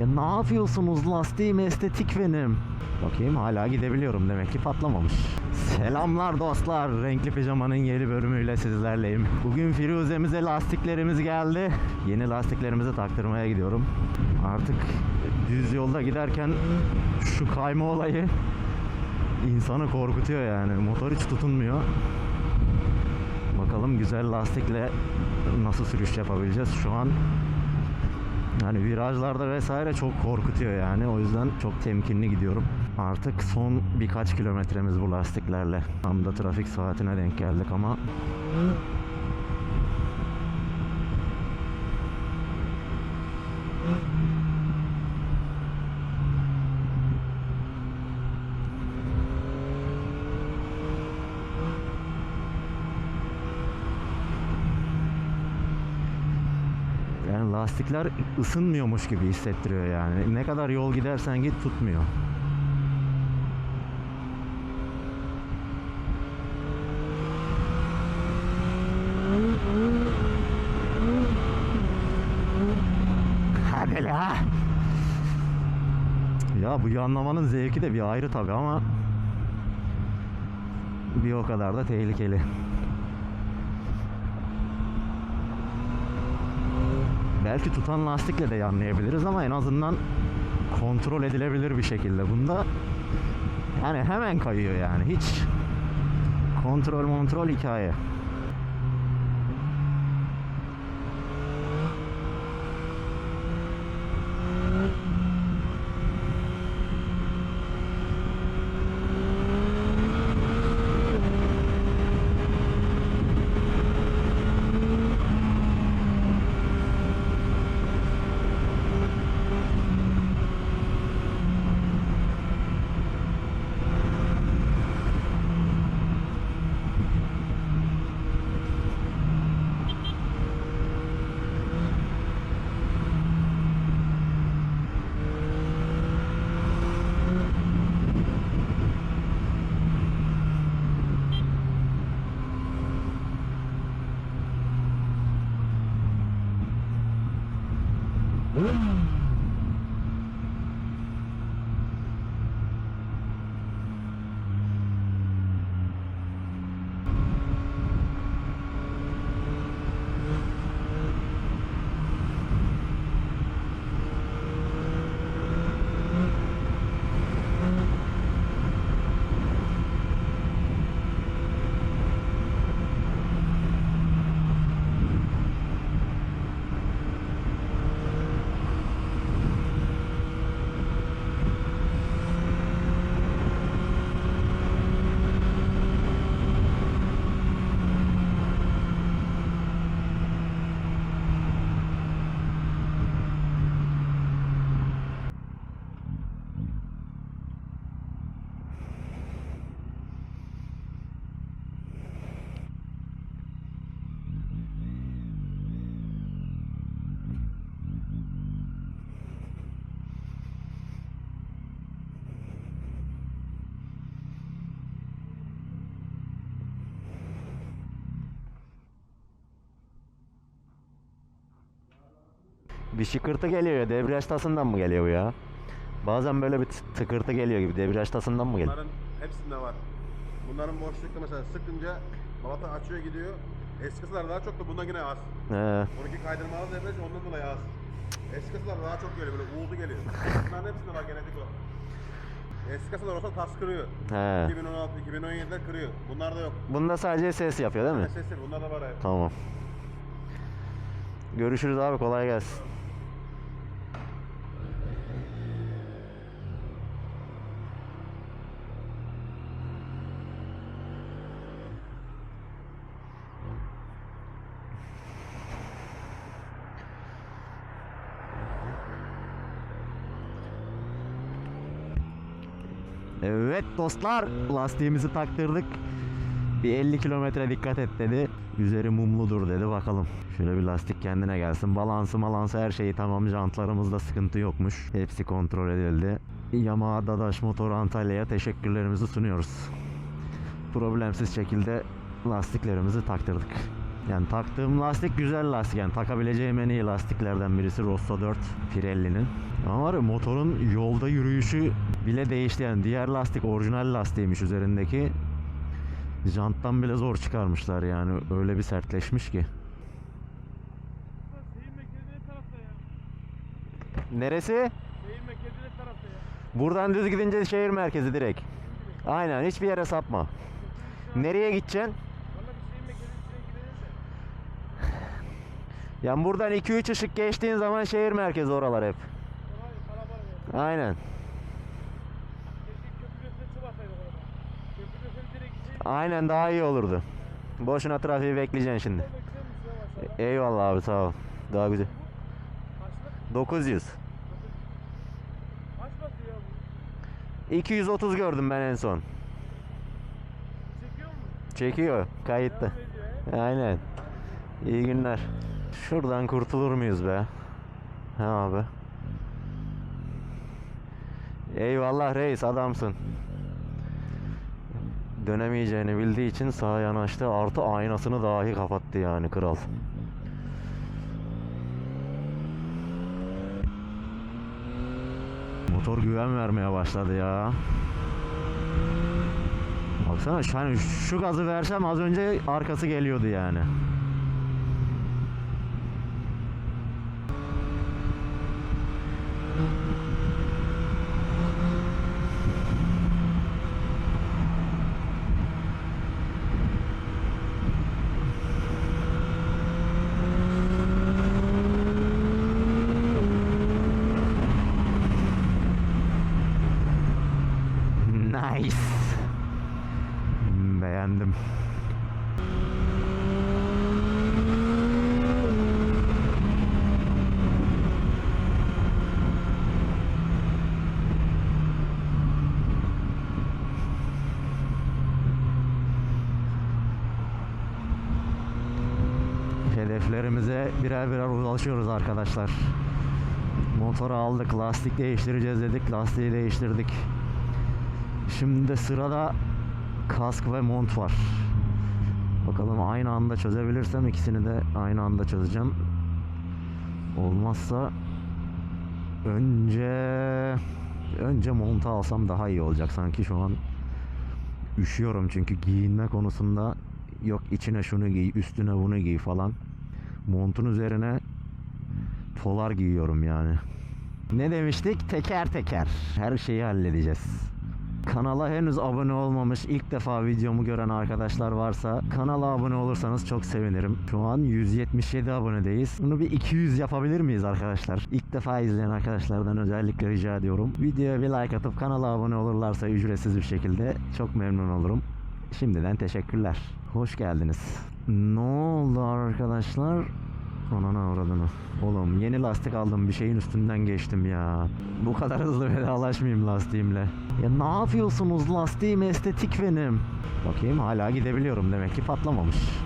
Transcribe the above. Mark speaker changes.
Speaker 1: Ya ne yapıyorsunuz lastiğim estetik benim. Bakayım hala gidebiliyorum demek ki patlamamış. Selamlar dostlar. Renkli pijamanın yeni bölümüyle sizlerleyim. Bugün Firuze'mize lastiklerimiz geldi. Yeni lastiklerimizi taktırmaya gidiyorum. Artık düz yolda giderken şu kayma olayı insanı korkutuyor yani. Motor hiç tutunmuyor. Bakalım güzel lastikle nasıl sürüş yapabileceğiz. Şu an yani virajlarda vesaire çok korkutuyor yani. O yüzden çok temkinli gidiyorum. Artık son birkaç kilometremiz bu lastiklerle. Tam da trafik saatine denk geldik ama yani lastikler ısınmıyormuş gibi hissettiriyor yani. Ne kadar yol gidersen git tutmuyor. Hadi la. Ya bu yanlamanın zevki de bir ayrı tabi ama bir o kadar da tehlikeli. Belki tutan lastikle de yanlayabiliriz ama en azından kontrol edilebilir bir şekilde. Bunda yani hemen kayıyor yani hiç kontrol kontrol hikaye. Mm-hmm. Bir şıkırtı geliyor ya. Debriyaj tasından mı geliyor bu ya? Bazen böyle bir tı- tıkırtı geliyor gibi. Debriyaj tasından mı geliyor?
Speaker 2: Bunların hepsinde var. Bunların boşlukta mesela sıkınca balata açıyor gidiyor. Eskisiler daha çok da bundan yine az.
Speaker 1: He.
Speaker 2: Bununki kaydırmalı debriyaj ondan dolayı az. Eskisiler daha çok geliyor böyle uğultu geliyor. Bunların hepsinde var genetik o. Eski kasalar olsa tas kırıyor.
Speaker 1: He.
Speaker 2: 2016, 2017'de kırıyor. Bunlarda yok.
Speaker 1: Bunda sadece ses yapıyor değil mi?
Speaker 2: Sesli bunlarda var hep.
Speaker 1: Tamam. Görüşürüz abi kolay gelsin. Evet dostlar lastiğimizi taktırdık. Bir 50 kilometre dikkat et dedi. Üzeri mumludur dedi bakalım. Şöyle bir lastik kendine gelsin. Balansı malansı her şeyi tamam. Jantlarımızda sıkıntı yokmuş. Hepsi kontrol edildi. Yamaha Dadaş Motor Antalya'ya teşekkürlerimizi sunuyoruz. Problemsiz şekilde lastiklerimizi taktırdık. Yani taktığım lastik güzel lastik. Yani takabileceğim en iyi lastiklerden birisi Rosso 4 Pirelli'nin. Ama var ya motorun yolda yürüyüşü bile değişti. Yani diğer lastik orijinal lastiğiymiş üzerindeki. Janttan bile zor çıkarmışlar yani. Öyle bir sertleşmiş ki. Neresi? Buradan düz gidince şehir merkezi direkt. Aynen hiçbir yere sapma. Nereye gideceksin?
Speaker 3: Valla bir seyir merkezinin içine girelim de.
Speaker 1: Yani buradan 2-3 ışık geçtiğin zaman şehir merkezi oralar hep. Aynen. Aynen daha iyi olurdu. Boşuna trafiği bekleyeceksin şimdi.
Speaker 3: Yavaş.
Speaker 1: Eyvallah abi sağ ol. Daha güzel.
Speaker 3: Kaçlık?
Speaker 1: 900.
Speaker 3: Kaç basıyor ya bu?
Speaker 1: 230 gördüm ben en son.
Speaker 3: Çekiyor mu?
Speaker 1: Çekiyor. Kayıtta. Aynen. İyi günler. Şuradan kurtulur muyuz be? He abi. Eyvallah reis adamsın. Dönemeyeceğini bildiği için sağa yanaştı. Artı aynasını dahi kapattı yani kral. Motor güven vermeye başladı ya. Baksana şu, hani şu gazı versem az önce arkası geliyordu yani. Nice. Beğendim. Hedeflerimize birer birer ulaşıyoruz arkadaşlar. Motoru aldık, lastik değiştireceğiz dedik, lastiği değiştirdik. Şimdi sırada kask ve mont var. Bakalım aynı anda çözebilirsem ikisini de aynı anda çözeceğim. Olmazsa önce önce montu alsam daha iyi olacak sanki şu an üşüyorum çünkü giyinme konusunda yok içine şunu giy üstüne bunu giy falan montun üzerine polar giyiyorum yani. Ne demiştik? Teker teker. Her şeyi halledeceğiz. Kanala henüz abone olmamış ilk defa videomu gören arkadaşlar varsa kanala abone olursanız çok sevinirim. Şu an 177 abonedeyiz. Bunu bir 200 yapabilir miyiz arkadaşlar? İlk defa izleyen arkadaşlardan özellikle rica ediyorum. Videoya bir like atıp kanala abone olurlarsa ücretsiz bir şekilde çok memnun olurum. Şimdiden teşekkürler. Hoş geldiniz. Ne oldu arkadaşlar? Anana uğradığını. Oğlum yeni lastik aldım bir şeyin üstünden geçtim ya. Bu kadar hızlı vedalaşmayayım lastiğimle. Ya ne yapıyorsunuz lastiğim estetik benim. Bakayım hala gidebiliyorum demek ki patlamamış.